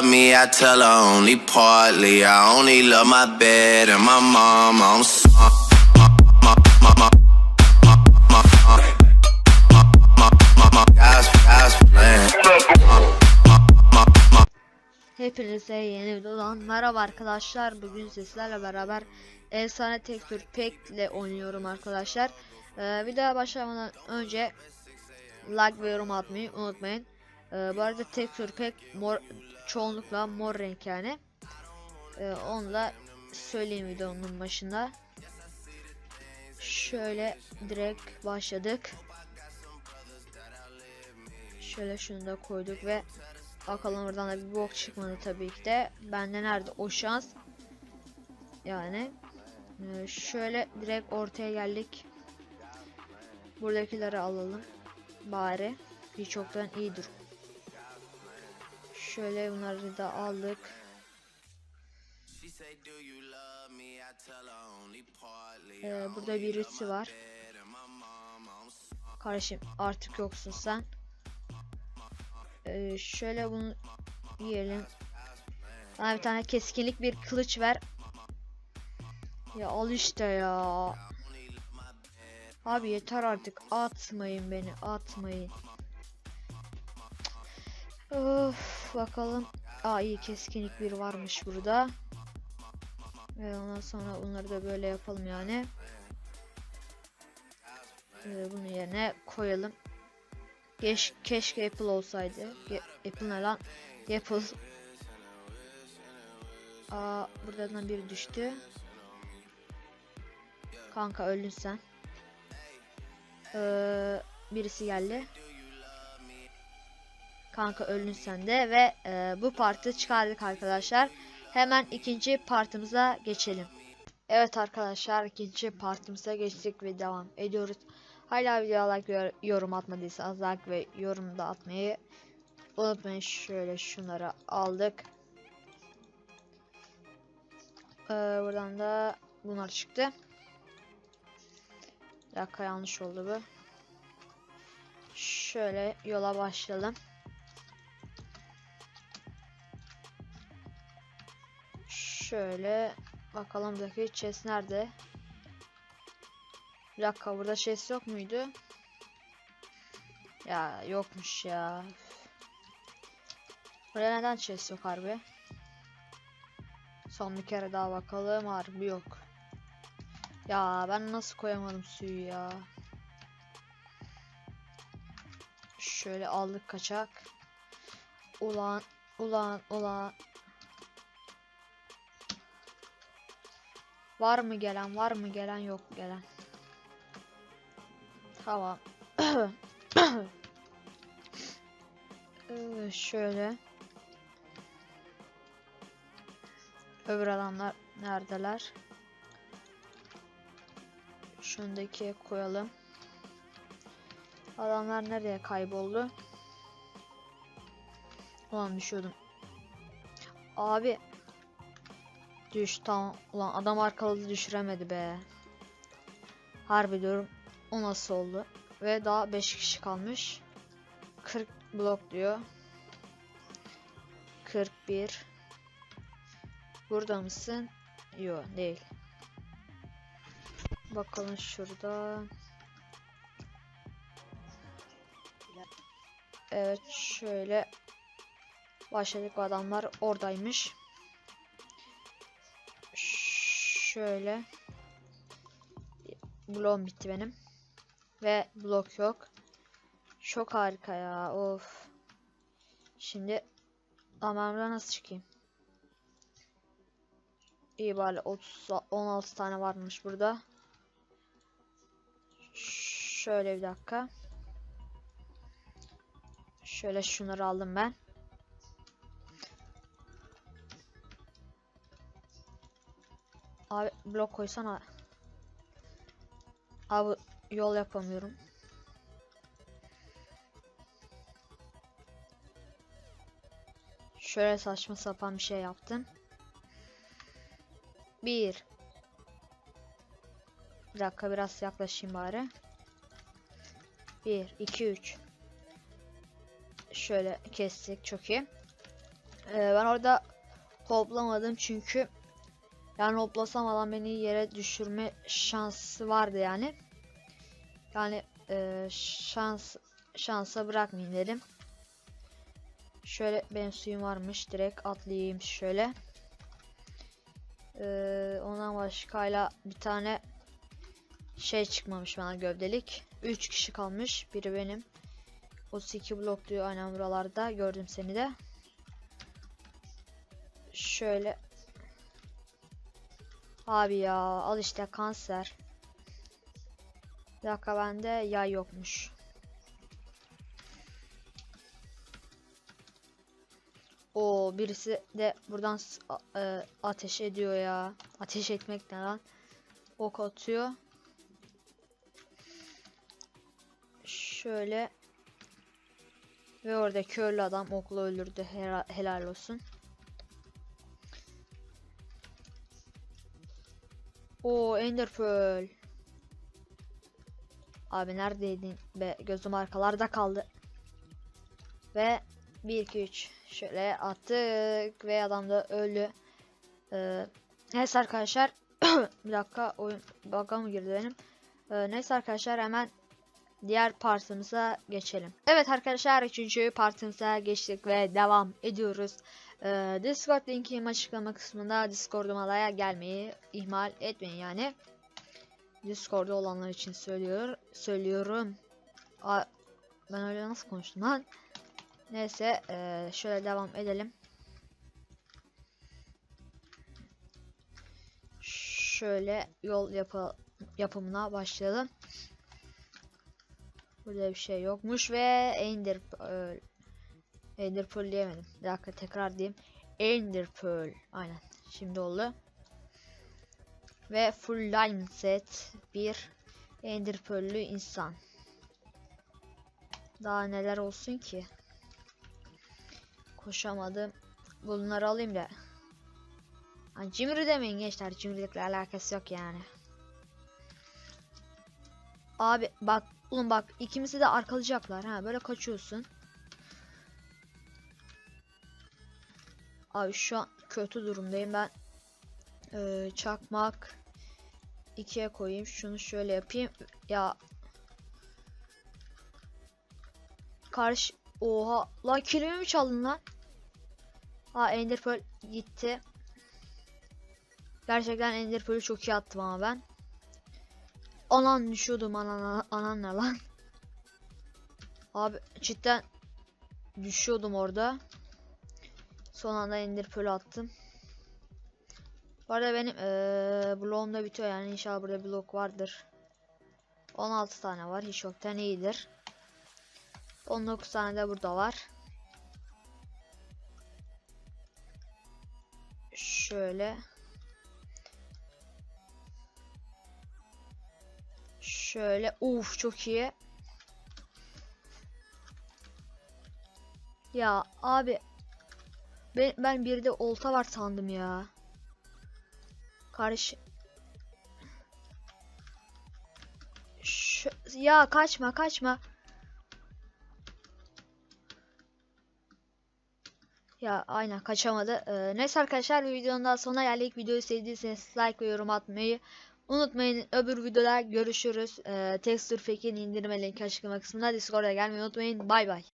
love me? I tell her only partly. I only love my bed and my mom. I'm sorry. Hepinize yeni videodan merhaba arkadaşlar. Bugün sizlerle beraber efsane tek tür pack ile oynuyorum arkadaşlar. Ee, videoya başlamadan önce like ve yorum atmayı unutmayın. Ee, bu arada tek tür pack mor çoğunlukla mor renk yani. Ee, onu da söyleyeyim videonun başında. Şöyle direkt başladık. Şöyle şunu da koyduk ve Bakalım oradan da bir bok çıkmadı tabii ki de. Bende nerede o şans? Yani e, şöyle direkt ortaya geldik. Buradakileri alalım. Bari. Hiç çoktan iyidir. Şöyle bunları da aldık. Ee, burada birisi var. Kardeşim artık yoksun sen. Ee, şöyle bunu yiyelim. Bana bir tane keskinlik bir kılıç ver. Ya al işte ya. Abi yeter artık atmayın beni atmayın. Of bakalım. Aa iyi keskinlik bir varmış burada. Ve ondan sonra bunları da böyle yapalım yani. Ee, bunu yerine koyalım. Geç, keşke Apple olsaydı. Ge- Apple ne lan? Apple. Aa, buradan biri düştü. Kanka öldün sen. Ee, birisi geldi. Kanka öldün sen de ve e, bu partı çıkardık arkadaşlar. Hemen ikinci partımıza geçelim. Evet arkadaşlar ikinci partımıza geçtik ve devam ediyoruz. Hala videoya like yorum atmadıysanız like ve yorum da atmayı unutmayın. Şöyle şunları aldık. Ee, buradan da bunlar çıktı. Bir dakika yanlış oldu bu. Şöyle yola başlayalım. Şöyle bakalım buradaki chest nerede? Bir dakika burada chest yok muydu? Ya yokmuş ya. Buraya neden chest yok harbi? Son bir kere daha bakalım harbi yok. Ya ben nasıl koyamadım suyu ya. Şöyle aldık kaçak. Ulan ulan ulan. Var mı gelen var mı gelen yok gelen. Tamam. Ee, şöyle. Öbür adamlar neredeler? Şundaki koyalım. Adamlar nereye kayboldu? Ulan düşüyordum. Abi. Düş tamam. Ulan adam arkalı düşüremedi be. Harbi diyorum. O nasıl oldu? Ve daha 5 kişi kalmış. 40 blok diyor. 41. Burada mısın? Yok değil. Bakalım şurada. Evet şöyle başladık adamlar oradaymış. Şöyle bloğum bitti benim. Ve blok yok. Çok harika ya. Of. Şimdi amarmda nasıl çıkayım? İyi bari 30 16 tane varmış burada. Şöyle bir dakika. Şöyle şunları aldım ben. Abi blok koysana. Abi yol yapamıyorum. Şöyle saçma sapan bir şey yaptım. Bir. Bir dakika biraz yaklaşayım bari. 1, 2, 3. Şöyle kestik çok iyi. Ee, ben orada hoplamadım çünkü yani hoplasam adam beni yere düşürme şansı vardı yani. Yani e, şans şansa bırakmayayım dedim. Şöyle benim suyum varmış. Direkt atlayayım şöyle. Ee, ondan başkayla bir tane şey çıkmamış bana gövdelik. 3 kişi kalmış. Biri benim. 32 blok diyor aynen buralarda. Gördüm seni de. Şöyle. Abi ya al işte kanser. Bir dakika bende yay yokmuş. O birisi de buradan e, ateş ediyor ya. Ateş etmek ne lan? Ok atıyor. Şöyle. Ve orada körlü adam okla öldürdü. Helal olsun. O Ender Pearl. Abi neredeydin be? Gözüm arkalarda kaldı. Ve 1 2 3 şöyle attık ve adam da öldü. Ee, neyse arkadaşlar bir dakika oyun bug'a mı girdi benim? Ee, neyse arkadaşlar hemen diğer partimize geçelim. Evet arkadaşlar 3. partimize geçtik ve devam ediyoruz. Ee, Discord linkim açıklama kısmında Discord'uma da gelmeyi ihmal etmeyin yani. Discord'da olanlar için söylüyor söylüyorum. Aa, ben öyle nasıl konuştum lan? Neyse eee, şöyle devam edelim. Şöyle yol yapı yapımına başlayalım. Burada bir şey yokmuş ve Ender Pearl. Ender diyemedim. Bir dakika tekrar diyeyim. Ender. Aynen. Şimdi oldu. Ve full line set bir Ender insan. Daha neler olsun ki? Koşamadım. Bunları alayım da. Ha, cimri demeyin gençler. Cimrilikle alakası yok yani. Abi bak oğlum bak ikimizi de arkalayacaklar ha böyle kaçıyorsun. Abi şu an kötü durumdayım ben. Ee, çakmak ikiye koyayım. Şunu şöyle yapayım. Ya karşı oha lan kilimi mi çaldın lan? Ha Ender Pearl gitti. Gerçekten Ender Pearl'ü çok iyi attım ama ben. Anan düşüyordum anan anan ne lan? Abi cidden düşüyordum orada. Son anda Ender Pearl attım. Bu arada benim ee, bloğum da bitiyor yani inşallah burada blok vardır. 16 tane var hiç yoktan iyidir. 19 tane de burada var. Şöyle. Şöyle. Uf çok iyi. Ya abi. Ben, ben bir de olta var sandım ya. Karış. Ya kaçma kaçma. Ya aynen kaçamadı. Ee, neyse arkadaşlar videonun daha sonuna geldik. Videoyu sevdiyseniz like ve yorum atmayı unutmayın. Öbür videoda görüşürüz. Ee, Texture Fake'in indirme linki açıklama kısmında Discord'a gelmeyi unutmayın. Bay bay.